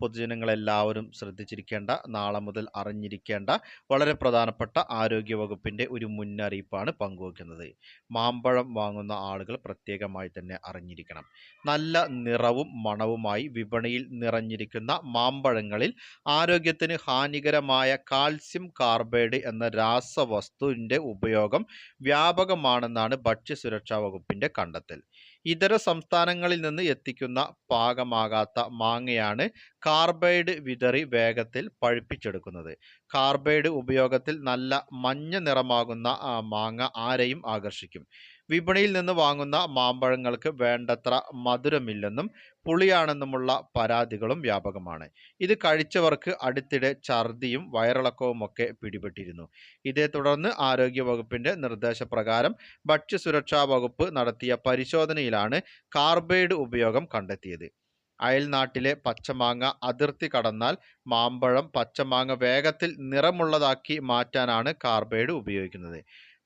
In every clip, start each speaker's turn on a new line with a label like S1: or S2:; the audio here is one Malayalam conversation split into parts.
S1: പൊതുജനങ്ങളെല്ലാവരും ശ്രദ്ധിച്ചിരിക്കേണ്ട നാളെ മുതൽ അറിഞ്ഞിരിക്കേണ്ട വളരെ പ്രധാനപ്പെട്ട ആരോഗ്യ വകുപ്പിന്റെ ഒരു മുന്നറിയിപ്പാണ് പങ്കുവയ്ക്കുന്നത്. മാമ്പഴം വാങ്ങുന്ന ആളുകൾ പ്രത്യേകമായി തന്നെ അറിഞ്ഞിരിക്കണം. നല്ല നിറവും മണവുമായി വിപണിയിൽ നിറഞ്ഞിരിക്കുന്ന മാമ്പഴങ്ങളിൽ ആരോഗ്യത്തിന് ഹാനികരമായ കാൽസ്യം കാർബൈഡ് എന്ന രാസവസ്തുവിന്റെ ഉപയോഗം വ്യാപകമാണെന്നാണ് ഭക്ഷ്യസുരക്ഷാ വകുപ്പിന്റെ കണ്ടെത്തൽ. ഇതര സംസ്ഥാനങ്ങളിൽ നിന്ന് എത്തിക്കുന്ന പാകമാകാത്ത മാങ്ങയാണ് കാർബൈഡ് വിതറി വേഗത്തിൽ പഴുപ്പിച്ചെടുക്കുന്നത്. കാർബൈഡ് ഉപയോഗത്തിൽ നല്ല മഞ്ഞ നിറമാകുന്ന മാങ്ങ ആരെയും ആകർഷിക്കും. വിപണിയിൽ നിന്ന് വാങ്ങുന്ന മാമ്പഴങ്ങൾക്ക് വേണ്ടത്ര മധുരമില്ലെന്നും പുളിയാണെന്നുമുള്ള പരാതികളും വ്യാപകമാണ്. ഇത് കഴിച്ചവർക്ക് അടുത്തിടെ ഛർദിയും വയറിളക്കവുമൊക്കെ പിടിപെട്ടിരുന്നു. ഇതേ തുടർന്ന് ആരോഗ്യ വകുപ്പിന്റെ നിർദ്ദേശപ്രകാരം ഭക്ഷ്യസുരക്ഷാ വകുപ്പ് നടത്തിയ പരിശോധനയിലാണ് കാർബൈഡ് ഉപയോഗം കണ്ടെത്തിയത്. അയൽനാട്ടിലെ പച്ചമാങ്ങ അതിർത്തി കടന്നാൽ മാമ്പഴം പച്ചമാങ്ങ വേഗത്തിൽ നിറമുള്ളതാക്കി മാറ്റാനാണ് കാർബൈഡ് ഉപയോഗിക്കുന്നത്.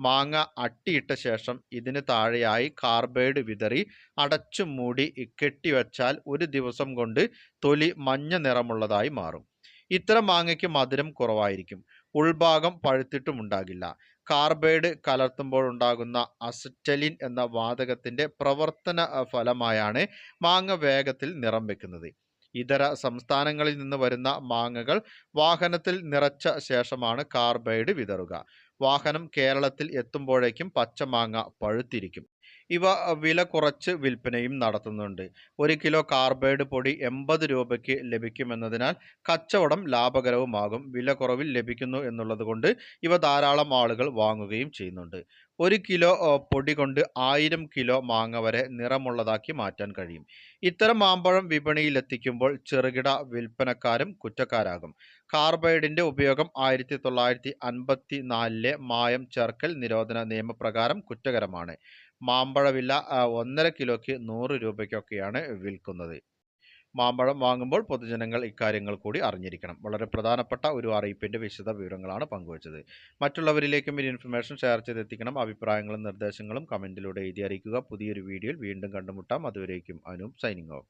S1: മാങ്ങ അട്ടിയിട്ട ശേഷം ഇതിന് താഴെയായി കാർബൈഡ് വിതറി അടച്ചു മൂടി കെട്ടിവച്ചാൽ ഒരു ദിവസം കൊണ്ട് തൊലി മഞ്ഞ നിറമുള്ളതായി മാറും. ഇത്തരം മാങ്ങയ്ക്ക് മധുരം കുറവായിരിക്കും. ഉൾഭാഗം പഴുത്തിട്ടുമുണ്ടാകില്ല കാർബൈഡ് കലർത്തുമ്പോഴുണ്ടാകുന്ന അസറ്റലിൻ എന്ന വാതകത്തിന്റെ പ്രവർത്തന ഫലമായാണ് മാങ്ങ വേഗത്തിൽ നിറം വെക്കുന്നത്. ഇതര സംസ്ഥാനങ്ങളിൽ നിന്ന് വരുന്ന മാങ്ങകൾ വാഹനത്തിൽ നിറച്ച ശേഷമാണ് കാർബൈഡ് വിതറുക. വാഹനം കേരളത്തിൽ എത്തുമ്പോഴേക്കും പച്ചമാങ്ങ പഴുത്തിരിക്കും. ഇവ വില കുറച്ച് വിൽപ്പനയും നടത്തുന്നുണ്ട്. ഒരു കിലോ കാർബൈഡ് പൊടി എൺപത് രൂപയ്ക്ക് ലഭിക്കുമെന്നതിനാൽ കച്ചവടം ലാഭകരവുമാകും വില കുറവിൽ ലഭിക്കുന്നു എന്നുള്ളത് കൊണ്ട് ഇവ ധാരാളം ആളുകൾ വാങ്ങുകയും ചെയ്യുന്നുണ്ട്. ഒരു കിലോ പൊടി കൊണ്ട് ആയിരം കിലോ മാങ്ങ വരെ നിറമുള്ളതാക്കി മാറ്റാൻ കഴിയും. ഇത്തരം മാമ്പഴം വിപണിയിലെത്തിക്കുമ്പോൾ ചെറുകിട വിൽപ്പനക്കാരും കുറ്റക്കാരാകും. കാർബൈഡിന്റെ ഉപയോഗം ആയിരത്തി തൊള്ളായിരത്തി അൻപത്തി നാലിലെ മായം ചേർക്കൽ നിരോധന നിയമപ്രകാരം കുറ്റകരമാണ്. മാമ്പഴവില ഒന്നര കിലോയ്ക്ക് നൂറ് രൂപയ്ക്കൊക്കെയാണ് വിൽക്കുന്നത്. മാമ്പഴം വാങ്ങുമ്പോൾ പൊതുജനങ്ങൾ ഇക്കാര്യങ്ങൾ കൂടി അറിഞ്ഞിരിക്കണം. വളരെ പ്രധാനപ്പെട്ട ഒരു അറിയിപ്പിന്റെ വിശദ വിവരങ്ങളാണ് പങ്കുവച്ചത്. മറ്റുള്ളവരിലേക്കും ഈ ഇൻഫർമേഷൻ ഷെയർ ചെയ്തെത്തിക്കണം. അഭിപ്രായങ്ങളും നിർദ്ദേശങ്ങളും കമന്റിലൂടെ എഴുതി അറിയിക്കുക. പുതിയൊരു വീഡിയോയിൽ വീണ്ടും കണ്ടുമുട്ടാം. അതുവരേക്കും അനു സൈനിങ് ഓഫ്.